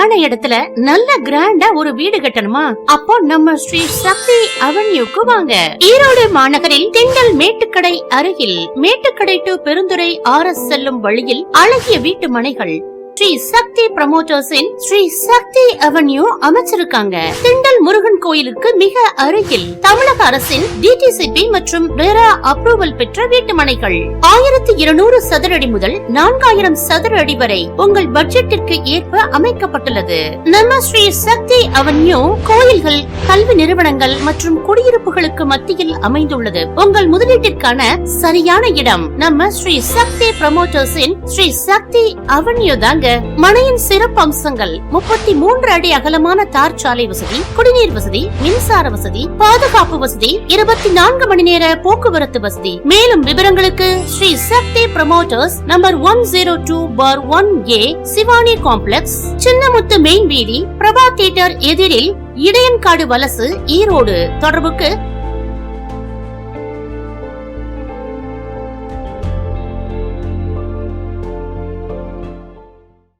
டிமாண்டான இடத்துல நல்ல கிராண்டா ஒரு வீடு கட்டணுமா? அப்போ நம்ம ஸ்ரீ சக்தி அவென்யூக்கு வாங்க. ஈரோடு மாநகரில் திண்டல் மேட்டுக்கடை அருகில் Mettukadai to Perundurai R S செல்லும் வழியில் அழகிய வீட்டு மனைகள். ஸ்ரீ சக்தி ப்ரமோட்டர்ஸின் ஸ்ரீ சக்தி அவென்யூ அமைச்சிருக்காங்க. திண்டல் முருகன் கோயிலுக்கு மிக அருகில் தமிழக அரசின் டிடிசிபி மற்றும் ரெரா அப்ரூவல் பெற்ற வீட்டு மனைகள் ஆயிரத்தி இருநூறு சதுர அடி முதல் நான்காயிரம் சதுர அடி வரை உங்கள் பட்ஜெட்டிற்கு ஏற்ப அமைக்கப்பட்டுள்ளது. நம்ம ஸ்ரீ சக்தி அவென்யூ கோயில்கள் கல்வி நிறுவனங்கள் மற்றும் குடியிருப்புகளுக்கு மத்தியில் அமைந்துள்ளது. உங்கள் முதலீட்டிற்கான சரியான இடம் நம்ம ஸ்ரீ சக்தி ப்ரமோட்டர்ஸின் ஸ்ரீ சக்தி அவென்யூ தாங்க. மனையின் சிறப்பு அம்சங்கள் முப்பத்தி மூன்று அடி அகலமான தார் சாலை வசதி குடிநீர் வசதி வசதி மின்சார வசதி பாதுகாப்பு வசதி இருபத்தி நான்கு மணி நேர போக்குவரத்து வசதி. மேலும் விவரங்களுக்கு Sri Sakthi promoters number one zero two four one A Sivani complex Chinnamuthu main வீதி பிரபா தியேட்டர் எதிரில் இடையன்காடு வலசு ஈரோடு. தொடர்புக்கு